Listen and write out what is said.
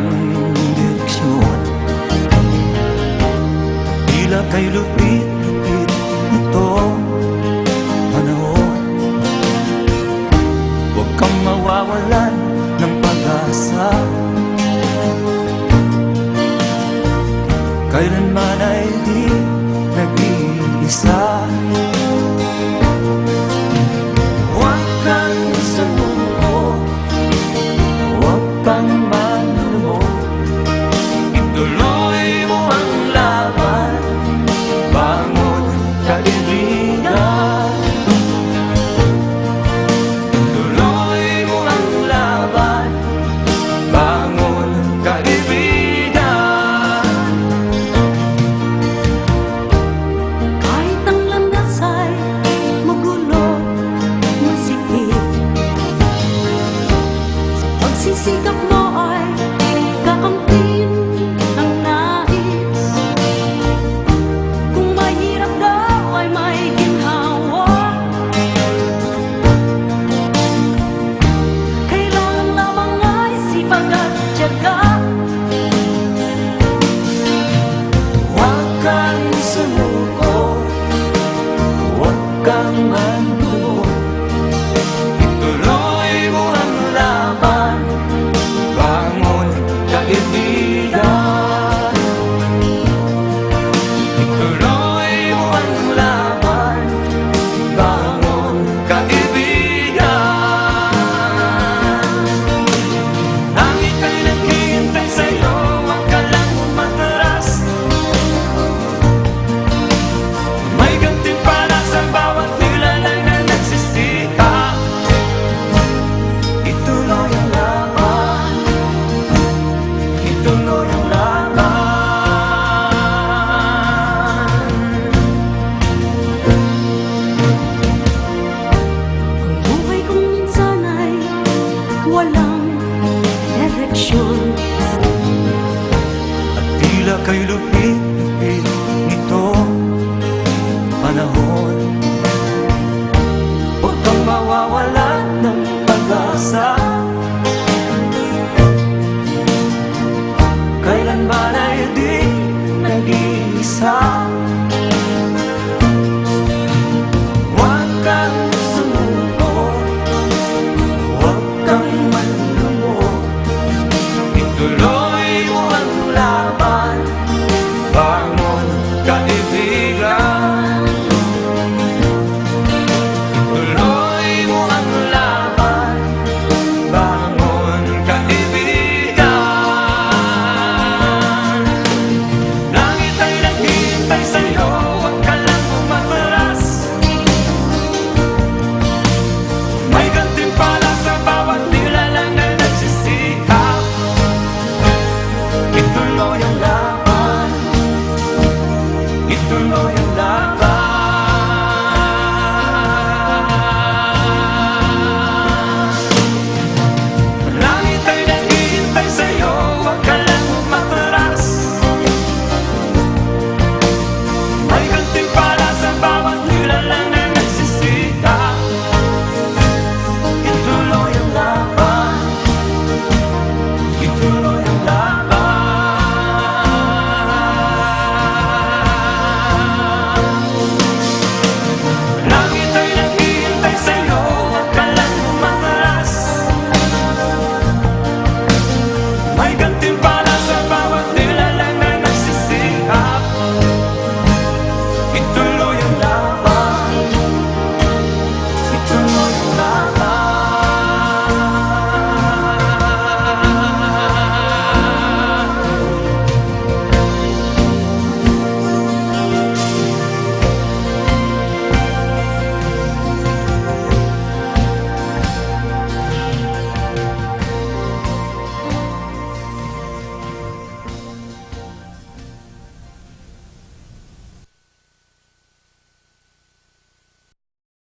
kondiksyon Tila kay lupit-lupit ito panahon. Huwag kang mawawalan ng walang direksyon. At tila kay lupit kaibigan Tuloy mo ang laban Bangon kaibigan Langit ay naghintay sa'yo Huwag ka lang May gantimpala sa bawat nilalang na nagsisikap Ituloy ang Ituloy your love.